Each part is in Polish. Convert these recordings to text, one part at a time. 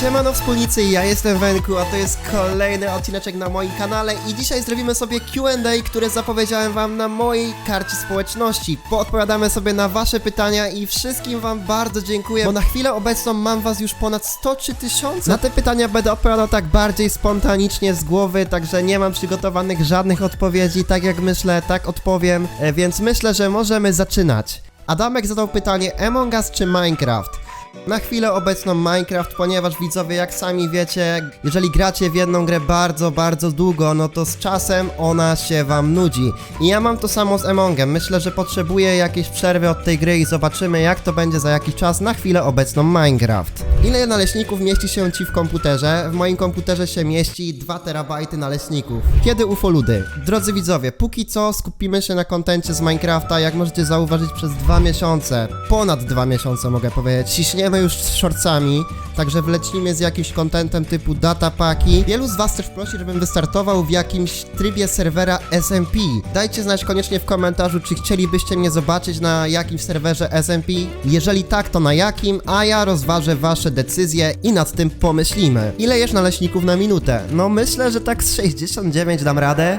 Siemano wspólnicy, ja jestem Wenku, a to jest kolejny odcineczek na moim kanale i dzisiaj zrobimy sobie Q&A, które zapowiedziałem wam na mojej karcie społeczności. Poodpowiadamy sobie na wasze pytania i wszystkim wam bardzo dziękuję, bo na chwilę obecną mam was już ponad 103 tysiące. Na te pytania będę odpowiadał tak bardziej spontanicznie z głowy, także nie mam przygotowanych żadnych odpowiedzi, tak jak myślę, tak odpowiem, e, więc myślę, że możemy zaczynać. Adamek zadał pytanie Among Us czy Minecraft? Na chwilę obecną Minecraft, ponieważ widzowie, jak sami wiecie, jeżeli gracie w jedną grę bardzo, bardzo długo, no to z czasem ona się wam nudzi. I ja mam to samo z Amongem. Myślę, że potrzebuję jakiejś przerwy od tej gry i zobaczymy, jak to będzie za jakiś czas na chwilę obecną Minecraft. Ile naleśników mieści się ci w komputerze? W moim komputerze się mieści 2 terabajty naleśników. Kiedy ufoludy? Drodzy widzowie, póki co skupimy się na kontencie z Minecrafta, jak możecie zauważyć przez dwa miesiące, ponad dwa miesiące mogę powiedzieć, ciśniemy już z shortsami, także wlecimy z jakimś kontentem typu datapaki. Wielu z was też prosi, żebym wystartował w jakimś trybie serwera SMP. Dajcie znać koniecznie w komentarzu, czy chcielibyście mnie zobaczyć na jakimś serwerze SMP. Jeżeli tak, to na jakim, a ja rozważę wasze decyzje i nad tym pomyślimy. Ile jesz naleśników na minutę? No myślę, że tak z 69 dam radę.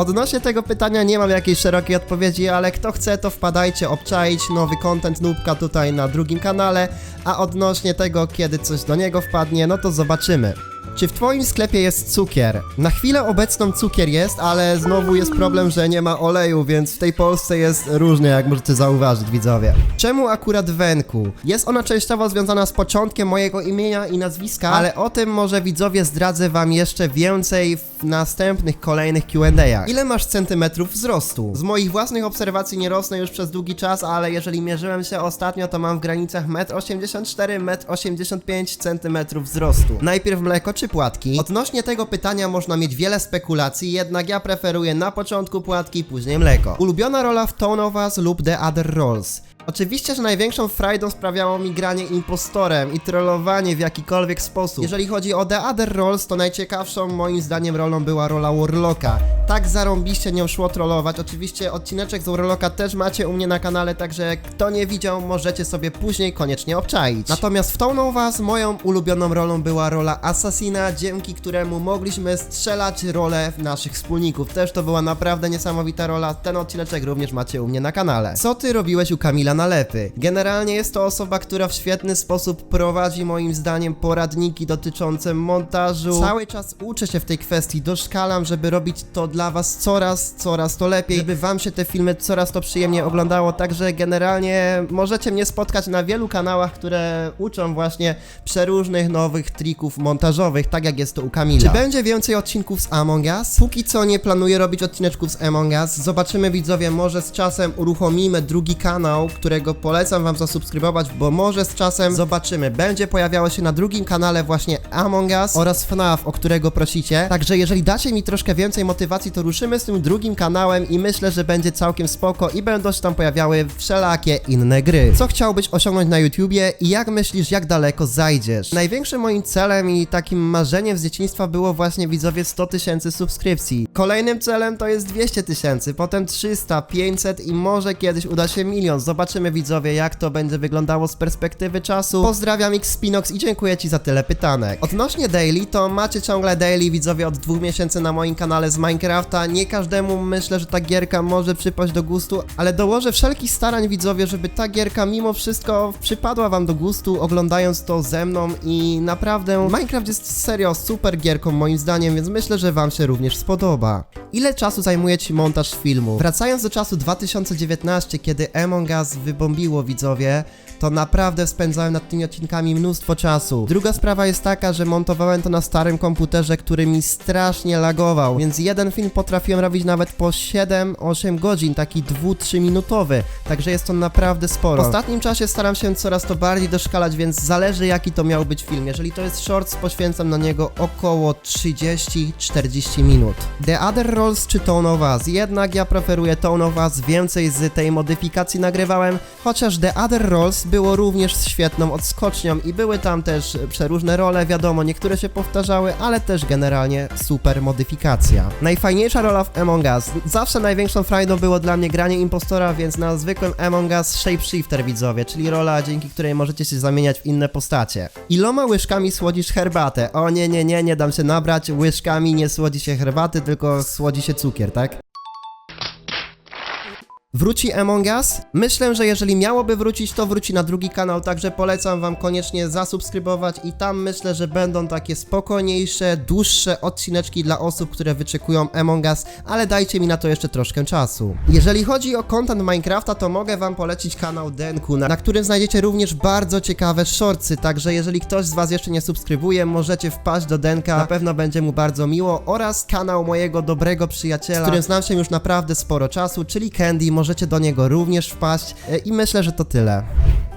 Odnośnie tego pytania nie mam jakiejś szerokiej odpowiedzi, ale kto chce, to wpadajcie obczaić nowy content Nubka tutaj na drugim kanale, a odnośnie tego, kiedy coś do niego wpadnie, no to zobaczymy. Czy w twoim sklepie jest cukier? Na chwilę obecną cukier jest, ale znowu jest problem, że nie ma oleju, więc w tej Polsce jest różnie, jak możecie zauważyć, widzowie. Czemu akurat Wenku? Jest ona częściowo związana z początkiem mojego imienia i nazwiska, ale o tym może widzowie zdradzę wam jeszcze więcej w następnych, kolejnych Q&A'ach. Ile masz centymetrów wzrostu? Z moich własnych obserwacji nie rosnę już przez długi czas, ale jeżeli mierzyłem się ostatnio, to mam w granicach 1,84 m, 1,85 cm wzrostu. Najpierw mleko czy płatki? Odnośnie tego pytania można mieć wiele spekulacji, jednak ja preferuję na początku płatki, później mleko. Ulubiona rola w Tone of Us lub The Other Roles? Oczywiście, że największą frajdą sprawiało mi granie impostorem i trollowanie w jakikolwiek sposób. Jeżeli chodzi o The Other Roles, to najciekawszą moim zdaniem rolą była rola Warlocka. Tak zarąbiście nią szło trollować. Oczywiście odcineczek z Warlocka też macie u mnie na kanale, także kto nie widział, możecie sobie później koniecznie obczaić. Natomiast w Tone of Us moją ulubioną rolą była rola Assassina, dzięki któremu mogliśmy strzelać rolę naszych wspólników. Też to była naprawdę niesamowita rola. Ten odcineczek również macie u mnie na kanale. Co ty robiłeś u Kamila Nalepy? Generalnie jest to osoba, która w świetny sposób prowadzi moim zdaniem poradniki dotyczące montażu. Cały czas uczę się w tej kwestii, doszkalam, żeby robić to dla was coraz, coraz to lepiej, żeby wam się te filmy coraz to przyjemnie oglądało, także generalnie możecie mnie spotkać na wielu kanałach, które uczą właśnie przeróżnych nowych trików montażowych, tak jak jest to u Kamila. Czy będzie więcej odcinków z Among Us? Póki co nie planuję robić odcineczków z Among Us. Zobaczymy widzowie, może z czasem uruchomimy drugi kanał, którego polecam wam zasubskrybować, bo może z czasem zobaczymy. Będzie pojawiało się na drugim kanale właśnie Among Us oraz FNAF, o którego prosicie. Także jeżeli dacie mi troszkę więcej motywacji, to ruszymy z tym drugim kanałem i myślę, że będzie całkiem spoko i będą się tam pojawiały wszelakie inne gry. Co chciałbyś osiągnąć na YouTubie i jak myślisz, jak daleko zajdziesz? Największym moim celem i takim marzeniem z dzieciństwa było właśnie widzowie 100 tysięcy subskrypcji. Kolejnym celem to jest 200 tysięcy, potem 300, 500 i może kiedyś uda się milion. Zobaczymy widzowie, jak to będzie wyglądało z perspektywy czasu. Pozdrawiam Xpinox i dziękuję Ci za tyle pytanek. Odnośnie daily, to macie ciągle daily widzowie od dwóch miesięcy na moim kanale z Minecrafta. Nie każdemu myślę, że ta gierka może przypaść do gustu, ale dołożę wszelkich starań widzowie, żeby ta gierka mimo wszystko przypadła Wam do gustu, oglądając to ze mną i naprawdę Minecraft jest serio super gierką moim zdaniem, więc myślę, że Wam się również spodoba. Ile czasu zajmuje Ci montaż filmu? Wracając do czasu 2019, kiedy Among Us wybombiło widzowie, to naprawdę spędzałem nad tymi odcinkami mnóstwo czasu. Druga sprawa jest taka, że montowałem to na starym komputerze, który mi strasznie lagował, więc jeden film potrafiłem robić nawet po 7-8 godzin, taki 2-3 minutowy, także jest to naprawdę sporo. W ostatnim czasie staram się coraz to bardziej doszkalać, więc zależy jaki to miał być film. Jeżeli to jest shorts, poświęcam na niego około 30-40 minut. The Other Rolls czy Tone of Us? Jednak ja preferuję Tone of Us, więcej z tej modyfikacji nagrywałem, chociaż The Other Roles było również świetną odskocznią i były tam też przeróżne role, wiadomo, niektóre się powtarzały, ale też generalnie super modyfikacja. Najfajniejsza rola w Among Us. Zawsze największą frajdą było dla mnie granie impostora, więc na zwykłym Among Us Shapeshifter widzowie, czyli rola, dzięki której możecie się zamieniać w inne postacie. Iloma łyżkami słodzisz herbatę? O nie, nie, nie, nie dam się nabrać, łyżkami nie słodzi się herbaty, tylko słodzi się cukier, tak? Wróci Among Us? Myślę, że jeżeli miałoby wrócić, to wróci na drugi kanał, także polecam wam koniecznie zasubskrybować i tam myślę, że będą takie spokojniejsze, dłuższe odcineczki dla osób, które wyczekują Among Us, ale dajcie mi na to jeszcze troszkę czasu. Jeżeli chodzi o content Minecrafta, to mogę wam polecić kanał Denku, na, którym znajdziecie również bardzo ciekawe shortsy, także jeżeli ktoś z was jeszcze nie subskrybuje, możecie wpaść do Denka, na pewno będzie mu bardzo miło, oraz kanał mojego dobrego przyjaciela, z którym znam się już naprawdę sporo czasu, czyli Candy, możecie do niego również wpaść e, i myślę, że to tyle.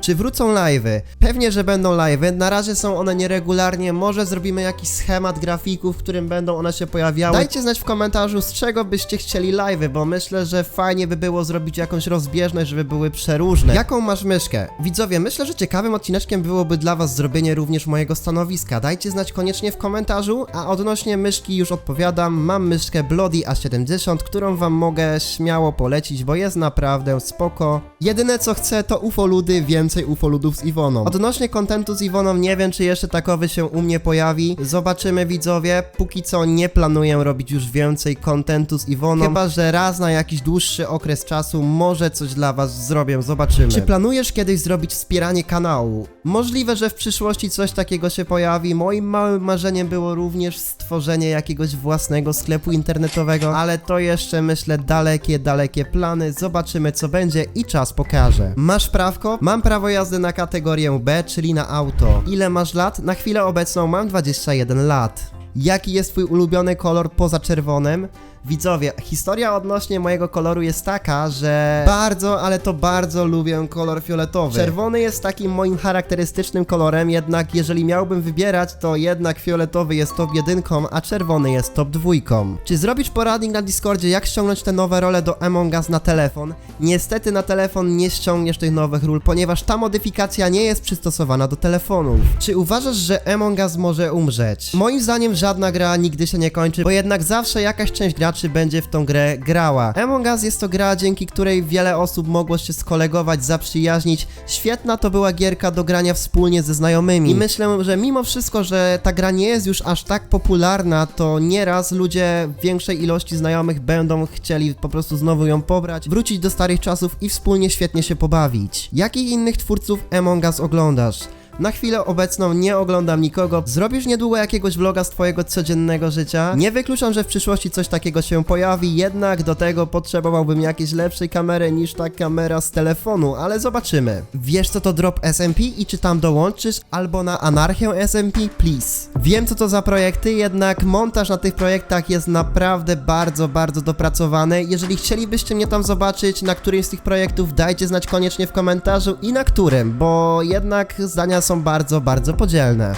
Czy wrócą live'y? Pewnie, że będą live'y. Na razie są one nieregularnie. Może zrobimy jakiś schemat grafików, w którym będą one się pojawiały. Dajcie znać w komentarzu, z czego byście chcieli live'y, bo myślę, że fajnie by było zrobić jakąś rozbieżność, żeby były przeróżne. Jaką masz myszkę? Widzowie, myślę, że ciekawym odcineczkiem byłoby dla was zrobienie również mojego stanowiska. Dajcie znać koniecznie w komentarzu, a odnośnie myszki już odpowiadam. Mam myszkę Bloody A70, którą wam mogę śmiało polecić, bo jest naprawdę spoko. Jedyne co chcę to ufoludy, więcej ufoludów z Iwoną. Odnośnie kontentu z Iwoną nie wiem, czy jeszcze takowy się u mnie pojawi. Zobaczymy widzowie. Póki co nie planuję robić już więcej kontentu z Iwoną. Chyba, że raz na jakiś dłuższy okres czasu może coś dla was zrobię. Zobaczymy. Czy planujesz kiedyś zrobić wspieranie kanału? Możliwe, że w przyszłości coś takiego się pojawi. Moim małym marzeniem było również stworzenie jakiegoś własnego sklepu internetowego, ale to jeszcze myślę dalekie, dalekie plany. Zobaczymy co będzie i czas pokaże. Masz prawko? Mam prawo jazdy na kategorię B, czyli na auto. Ile masz lat? Na chwilę obecną mam 21 lat. Jaki jest twój ulubiony kolor poza czerwonym? Widzowie, historia odnośnie mojego koloru jest taka, że bardzo, ale to bardzo lubię kolor fioletowy. Czerwony jest takim moim charakterystycznym kolorem, jednak jeżeli miałbym wybierać, to jednak fioletowy jest top jedynką, a czerwony jest top dwójką. Czy zrobisz poradnik na Discordzie, jak ściągnąć te nowe role do Among Us na telefon? Niestety na telefon nie ściągniesz tych nowych ról, ponieważ ta modyfikacja nie jest przystosowana do telefonów. Czy uważasz, że Among Us może umrzeć? Moim zdaniem żadna gra nigdy się nie kończy, bo jednak zawsze jakaś część graczy będzie w tą grę grała. Among Us jest to gra, dzięki której wiele osób mogło się skolegować, zaprzyjaźnić. Świetna to była gierka do grania wspólnie ze znajomymi. I myślę, że mimo wszystko, że ta gra nie jest już aż tak popularna, to nieraz ludzie większej ilości znajomych będą chcieli po prostu znowu ją pobrać, wrócić do starych czasów i wspólnie świetnie się pobawić. Jakich innych twórców Among Us oglądasz? Na chwilę obecną nie oglądam nikogo. Zrobisz niedługo jakiegoś vloga z twojego codziennego życia? Nie wykluczam, że w przyszłości coś takiego się pojawi, jednak do tego potrzebowałbym jakiejś lepszej kamery niż ta kamera z telefonu, ale zobaczymy. Wiesz co to drop SMP i czy tam dołączysz albo na anarchię SMP? Please. Wiem co to za projekty, jednak montaż na tych projektach jest naprawdę bardzo, bardzo dopracowany. Jeżeli chcielibyście mnie tam zobaczyć na którymś z tych projektów, dajcie znać koniecznie w komentarzu i na którym, bo jednak zdania są bardzo, bardzo podzielne.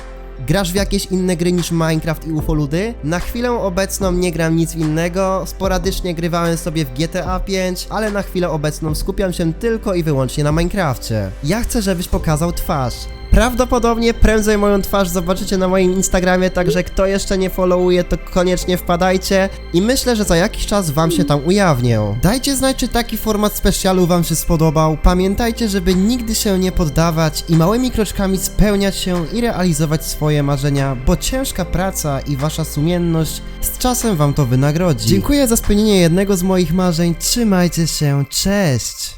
Grasz w jakieś inne gry niż Minecraft i ufoludy? Na chwilę obecną nie gram nic innego, sporadycznie grywałem sobie w GTA 5, ale na chwilę obecną skupiam się tylko i wyłącznie na Minecrafcie. Ja chcę, żebyś pokazał twarz. Prawdopodobnie prędzej moją twarz zobaczycie na moim Instagramie, także kto jeszcze nie followuje, to koniecznie wpadajcie i myślę, że za jakiś czas wam się tam ujawnię. Dajcie znać, czy taki format specjalu wam się spodobał. Pamiętajcie, żeby nigdy się nie poddawać i małymi kroczkami spełniać się i realizować swoje marzenia, bo ciężka praca i wasza sumienność z czasem wam to wynagrodzi. Dziękuję za spełnienie jednego z moich marzeń, trzymajcie się, cześć!